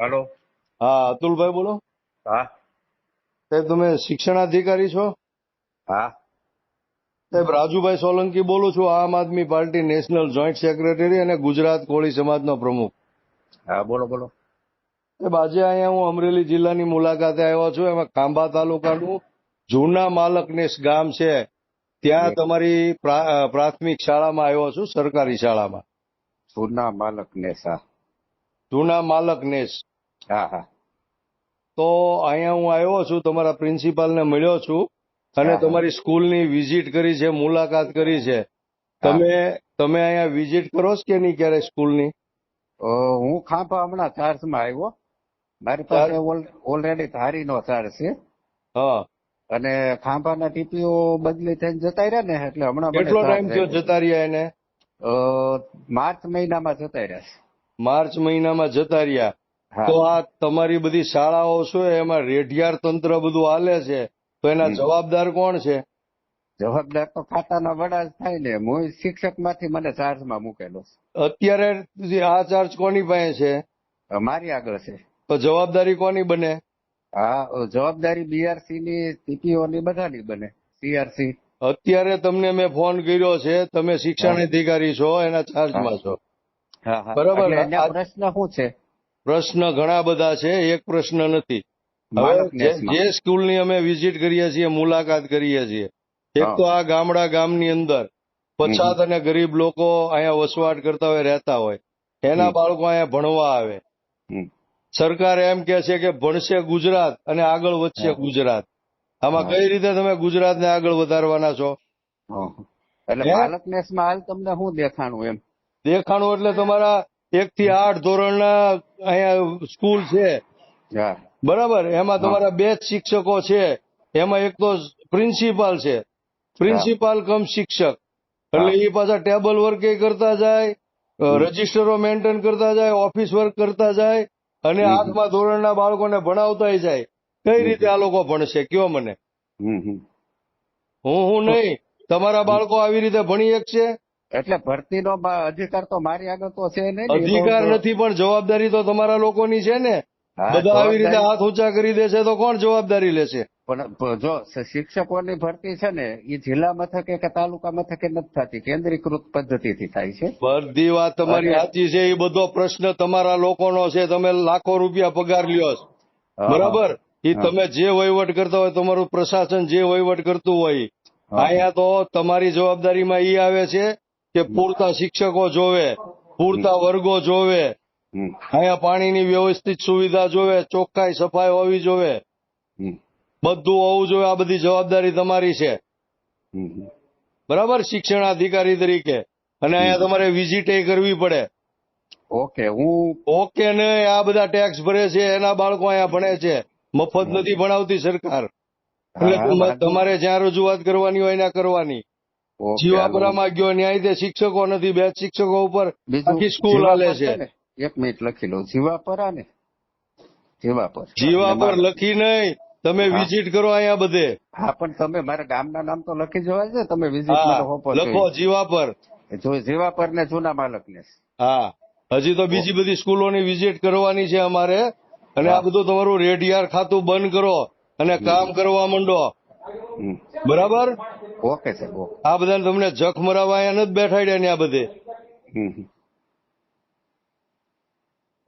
હાલો. હા અતુલભાઈ બોલો. હા. સાહેબ તમે શિક્ષણાધિકારી છો? હા. સાહેબ રાજુભાઈ સોલંકી બોલું છું Aam Aadmi party national joint secretary અને ગુજરાત કોળી સમાજનો પ્રમુખ. હા બોલો બોલો. સાહેબ આજે અહીંયા હું અમરેલી જિલ્લાની મુલાકાતે આવ્યો છું એમાં ખાંભા તાલુકાનું જૂના માલકનેશ ગામ છે. ત્યાં તમારી પ્રા- પ્રાથમિક શાળામાં આવ્યો છું સરકારી શાળામાં. જૂના માલક ને જૂના માલકનેસ હા હા. તો અહીંયા હું આવ્યો છું તમારા પ્રિન્સિપાલને મળ્યો છું અને. તમારી સ્કૂલની વિઝિટ કરી છે મુલાકાત કરી છે. તમે તમે અહીંયા વિઝિટ કરો છો કે નહીં ક્યારે સ્કૂલની? અ, હું ખાંભા હમણાં ચાર્જમાં આવ્યો. મારી પાસે ઓલરેડી ધારીનો ચાર્જ છે. હા. અને ખાંભાના ટીપીઓ બદલી થઈને જતા રહ્યા ને એટલે હમણાં કેટલો ટાઈમ થયો જતા રહ્યા એને? માર્ચ મહિનામાં જતા રહ્યા છે. માર્ચ મહિનામાં જતા રહ્યા. તો આ તમારી બધી શાળાઓ છે? એમાં રેઢિયાર તંત્ર બધું હાલે છે. તો એના જવાબદાર કોણ છે? જવાબદાર તો ખાતાના વડા જ થાય ને. હું શિક્ષકમાંથી મને ચાર્જમાં મૂકેલો અત્યારે આ ચાર્જ કોની પાસે છે? મારી આગળ છે. તો જવાબદારી કોની બને? હા જવાબદારી બીઆરસી ની ટીપીઓ ની બધાની બને. સીઆરસી. અત્યારે તમને મેં ફોન કર્યો છે. તમે શિક્ષણ અધિકારી છો એના ચાર્જમાં છો. બરાબર. પ્રશ્ન શું છે? પ્રશ્ન ઘણા બધા છે એક પ્રશ્ન નથી. હવે જે- સ્કૂલની અમે વિઝિટ કરીએ છીએ મુલાકાત કરીએ છીએ એક તો આ ગામડા ગામની અંદર પછાત અને ગરીબ લોકો અહીંયા વસવાટ કરતા હોય રહેતા હોય એના બાળકો અહીંયા ભણવા આવે. સરકાર એમ કે છે કે ભણશે ગુજરાત અને આગળ વધશે ગુજરાત. આમાં કઈ રીતે તમે ગુજરાતને આગળ વધારવાના છો? એટલે હાલ તમને શું દેખાણું એમ? દેખાણું એટલે તમારા એક થી આઠ ધોરણના અહીંયા સ્કૂલ છે. બરાબર? એમાં તમારા બે જ શિક્ષકો છે. એમાં એક તો પ્રિન્સિપાલ છે. પ્રિન્સિપાલ કમ શિક્ષક. એટલે એ પાછા ટેબલ વર્ક કરતા જાય રજીસ્ટરો મેન્ટેન કરતા જાય ઓફિસ વર્ક કરતા જાય અને આઠમા ધોરણના બાળકોને ભણાવતા જાય. કઈ રીતે આ લોકો ભણશે? કયો મને. હું હું નહીં. તમારા બાળકો આવી રીતે ભણી શકશે? એટલે ભરતીનો અધિકાર તો મારી આગળ તો છે નહીં અધિકાર નથી પણ જવાબદારી તો તમારા લોકોની છે ને. બધા આવી રીતે હાથ ઊંચા કરી દેશે તો કોણ જવાબદારી લેશે? પણ જો શિક્ષકોની ભરતી છે ને એ જિલ્લા મથકે કે તાલુકા મથકે નથી થતી કેન્દ્રીકૃત પદ્ધતિથી થાય છે. બધી વાત તમારી સાચી છે એ બધો પ્રશ્ન તમારા લોકોનો છે તમે લાખો રૂપિયા પગાર લ્યો બરાબર? એ તમે જે વહીવટ કરતા હોય તમારું પ્રશાસન જે વહીવટ કરતું હોય. અહીંયા તો તમારી જવાબદારીમાં ઈ આવે છે કે પૂરતા શિક્ષકો જોવે પૂરતા વર્ગો જોવે અહીંયા પાણીની વ્યવસ્થિત સુવિધા જોવે ચોખ્ખાઈ સફાઈ હોવી જોવે. બધું હોવું જોઈએ આ બધી જવાબદારી તમારી છે. બરાબર? શિક્ષણ અધિકારી તરીકે. અને અહીંયા તમારે વિઝિટ કરવી પડે. ઓકે હું ઓકે ને આ બધા ટેક્સ ભરે છે એના બાળકો અહીંયા ભણે છે. મફત નથી ભણાવતી સરકાર. એટલે તમારે જ્યાં રજૂઆત કરવાની હોય ત્યાં કરવાની. જીવાપુરામાં ગયો ન્યાય તે શિક્ષકો નથી બે શિક્ષકો ઉપર આખી સ્કૂલ હાલે છે. એક મિનિટ લખી લો જીવાપરા ને? જીવાપર જીવાપર લખી નહીં. તમે વિઝિટ કરો અહીંયા બધે. હા પણ તમે મારા ગામના નામ તો લખી જવા છે તમે વિઝિટ લખો જીવાપર જો જીવાપર ને જૂના માલક ને હા. હજી તો બીજી બધી સ્કૂલોની વિઝિટ કરવાની છે અમારે. અને આ બધું તમારું રેડિયાર ખાતું બંધ કરો અને કામ કરવા માંડો. બરાબર? ઓકે સાહેબ ઓકે આ બધાને તમને જખ મરાવા અહીંયા નથી બેઠાડ્યા ને આ બધે.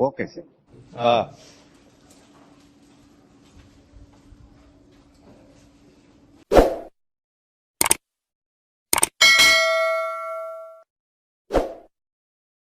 ઓકે સાહેબ હા.